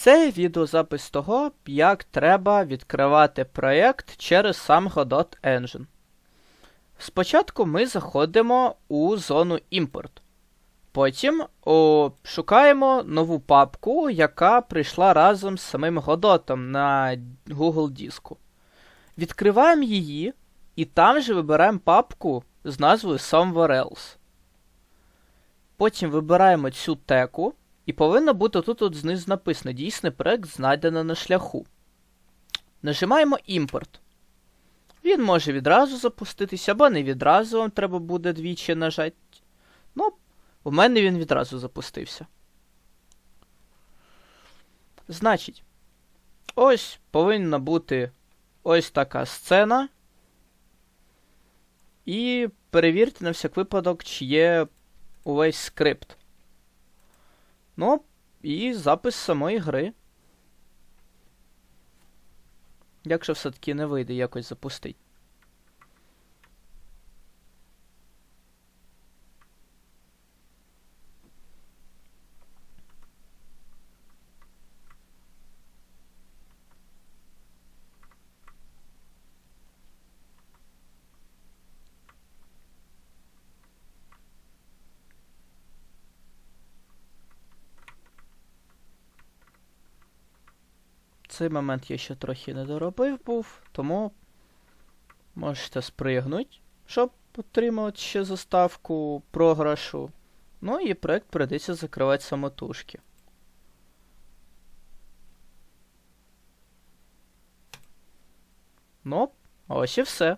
Це відеозапис того, як треба відкривати проєкт через сам Godot Engine. Спочатку ми заходимо у зону імпорт. Потім о, шукаємо нову папку, яка прийшла разом з самим Godot на Google диску. Відкриваємо її, і там же вибираємо папку з назвою Somewhere Else. Потім вибираємо цю теку, і повинно бути тут от знизу написано дійсний проект знайдено на шляху. Нажимаємо імпорт. Він може відразу запуститися, або не відразу вам треба буде двічі нажати. Ну, у мене він відразу запустився. Значить, ось повинна бути ось така сцена. І перевірте на всяк випадок, чи є увесь скрипт. Ну, і запис самої гри. Якщо все-таки не вийде якось запустити. Цей момент я ще трохи не доробив був, тому можете спригнути, щоб отримати ще заставку програшу. Ну і проект прийдеться закривати самотужки. Ну, ось і все.